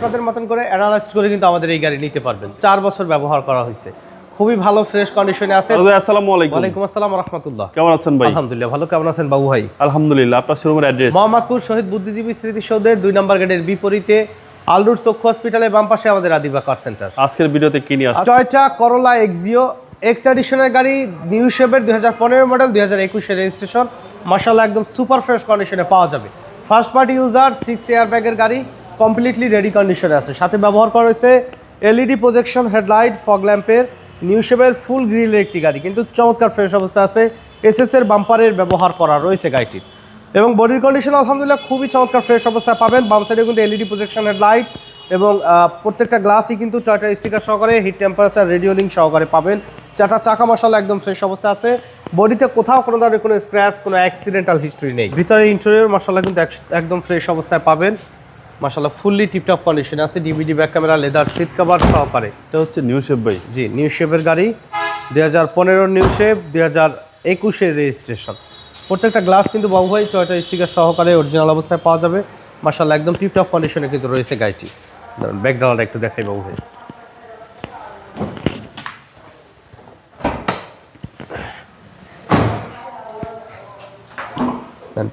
আপনাদের মতন করে অ্যানালাইজ করে কিন্তু আমাদের এই গাড়ি নিতে পারবেন। চার বছর ব্যবহার করা হয়েছে। খুবই ভালো ফ্রেশ কন্ডিশনে আছে। আসসালামু আলাইকুম। ওয়ালাইকুম আসসালাম রহমতুল্লাহ। কেমন আছেন ভাই? আলহামদুলিল্লাহ ভালো। কেমন আছেন বাবু ভাই? আলহামদুলিল্লাহ আপনার শোরুমের অ্যাড্রেস মোহাম্মদপুর শহীদ বুদ্ধিজীবী স্মৃতিসৌধের দুই নম্বর গেটের বিপরীতে আলডুর চক্ষু হসপিটালের বাম পাশে আমাদের আদিবা কার সেন্টার আজকের ভিডিওতে কি নিয়ে আসছে চয়চা করোলা এক্সিও এক্স এডিশনের গাড়ি নিউ শেপের দুই হাজার পনেরো মডেল দুই হাজার একুশের রেজিস্ট্রেশন মার্শাল্লাহ একদম সুপার ফ্রেশ কন্ডিশনে পাওয়া যাবে। First party user six air ব্যাগের গাড়ি। কমপ্লিটলি রেডি কন্ডিশনে আছে। সাথে ব্যবহার করা হয়েছে এলইডি প্রজেকশন হেডলাইট ফগ ল্যাম্পের নিউ শেপের ফুল গ্রিলের একটি গাড়ি। কিন্তু চমৎকার ফ্রেশ অবস্থা আছে। এসএস এর বাম্পারের ব্যবহার করা রয়েছে গাড়িটির এবং বডির কন্ডিশন আলহামদুলিল্লাহ খুবই চমৎকার ফ্রেশ অবস্থায় পাবেন। বাম সাইডে কিন্তু এলইডি প্রজেকশন হেডলাইট এবং প্রত্যেকটা গ্লাসই কিন্তু টয়টা স্টিকার সহকারে হিট টেম্পারেচার রেডিও লিঙ্ক সহকারে পাবেন। চারটা চাকা মশলা একদম ফ্রেশ অবস্থা আছে। বডিতে কোথাও কোনো ধরনের কোনো স্ক্র্যাচ কোনো অ্যাক্সিডেন্টাল হিস্ট্রি নেই। ভিতরে ইন্টেরিয়র মশলা কিন্তু এক- একদম ফ্রেশ অবস্থায় পাবেন। মশলা ফুললি টিপটপ কন্ডিশন আছে DVD back camera leather seat cover সহকারে এটা হচ্ছে নিউ শেপ ভাই। জি নিউ শেপের গাড়ি দুই হাজার পনেরো নিউ শেপ দুই হাজার একুশের রেজিস্ট্রেশন প্রত্যেকটা গ্লাস কিন্তু বাবু ভাই টয়টা স্টিকার সহকারে অরিজিনাল অবস্থায় পাওয়া যাবে। মাসাল্লাহ একদম টিপটপ কন্ডিশনে কিন্তু রয়েছে গাড়িটি। ব্যাকগ্রাউন্ড একটু দেখাই বাবু ভাই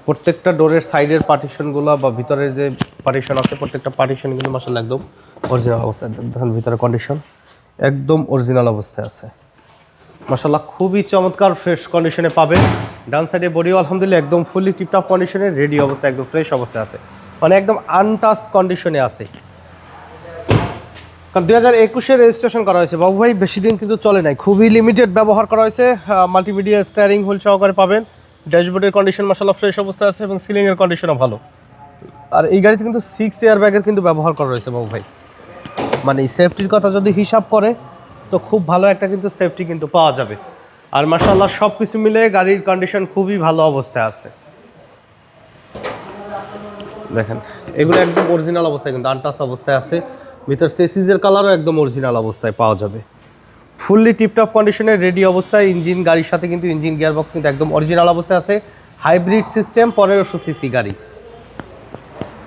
প্রত্যেকটা ডোরের সাইডের পার্টিশনগুলো বা ভিতরের যে পার্টিশন আছে, প্রত্যেকটা পার্টিশন কিন্তু মাসাল্লাহ একদম অরিজিনাল অবস্থায়। দেখেন ভিতরে কন্ডিশন একদম অরিজিনাল অবস্থায় আছে। মাসাল্লাহ খুবই চমৎকার ফ্রেশ কন্ডিশনে পাবেন। ডান সাইডে বডিও আলহামদুলিল্লাহ একদম ফুললি টিপটপ কন্ডিশনে রেডি অবস্থায়, একদম ফ্রেশ অবস্থায় আছে। মানে একদম আনটাচ কন্ডিশনে আছে। কারণ দুই হাজার একুশে রেজিস্ট্রেশন করা হয়েছে। বাবু ভাই, বেশি দিন কিন্তু চলে নাই। খুবই লিমিটেড ব্যবহার করা হয়েছে। মাল্টিমিডিয়া স্টারিং হুইল সহকারে পাবেন। ড্যাশবোর্ডের কন্ডিশন মাসাল্লাহ ফ্রেশ অবস্থা আছে এবং সিলিংয়ের কন্ডিশনও ভালো। আর এই গাড়িতে কিন্তু সিক্স এয়ার ব্যাগের কিন্তু ব্যবহার করা রয়েছে বাবু ভাই। মানে সেফটির কথা যদি হিসাব করে, তো খুব ভালো একটা কিন্তু সেফটি কিন্তু পাওয়া যাবে। আর মাসাল্লাহ সব কিছু মিলে গাড়ির কন্ডিশন খুবই ভালো অবস্থায় আছে। দেখেন, এগুলো একদম অরিজিনাল অবস্থায় কিন্তু আনটাস অবস্থায় আছে। ভিতর সেসিজের কালারও একদম অরিজিনাল অবস্থায় পাওয়া যাবে। ফুললি টিপটপ কন্ডিশনে রেডি অবস্থায় ইঞ্জিন গাড়ির সাথে কিন্তু ইঞ্জিন গিয়ারবক্স কিন্তু একদম অরিজিনাল অবস্থায় আছে। হাইব্রিড সিস্টেম পনেরোশো সিসি গাড়ি।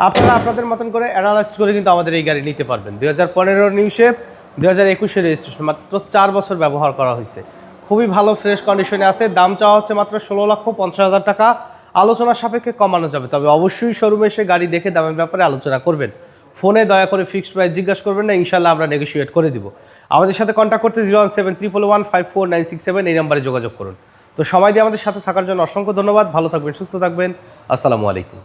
আপনারা আপনাদের মতন করে অ্যানালাইজ করে কিন্তু আমাদের এই গাড়ি নিতে পারবেন। দুই হাজার পনেরো নিউ শেপ দুই হাজার একুশের রেজিস্ট্রেশন মাত্র চার বছর ব্যবহার করা হয়েছে। খুবই ভালো ফ্রেশ কন্ডিশনে আছে। দাম চাওয়া হচ্ছে মাত্র ষোলো লক্ষ পঞ্চাশ হাজার টাকা। আলোচনা সাপেক্ষে কমানো যাবে, তবে অবশ্যই শোরুমে এসে গাড়ি দেখে দামের ব্যাপারে আলোচনা করবেন। ফোনে দয়া করে ফিক্সড প্রাইস জিজ্ঞাসা করবেন না ইনশাল্লাহ আমরা নেগোসিয়েট করে দিব। আমাদের সাথে কন্ট্যাক্ট করতে zero one seven triple one five four nine six seven এই নাম্বারে যোগাযোগ করুন। তো সবাই দিয়ে আমাদের সাথে থাকার জন্য অসংখ্য ধন্যবাদ, ভালো থাকবেন, সুস্থ থাকবেন, আসসালামু আলাইকুম।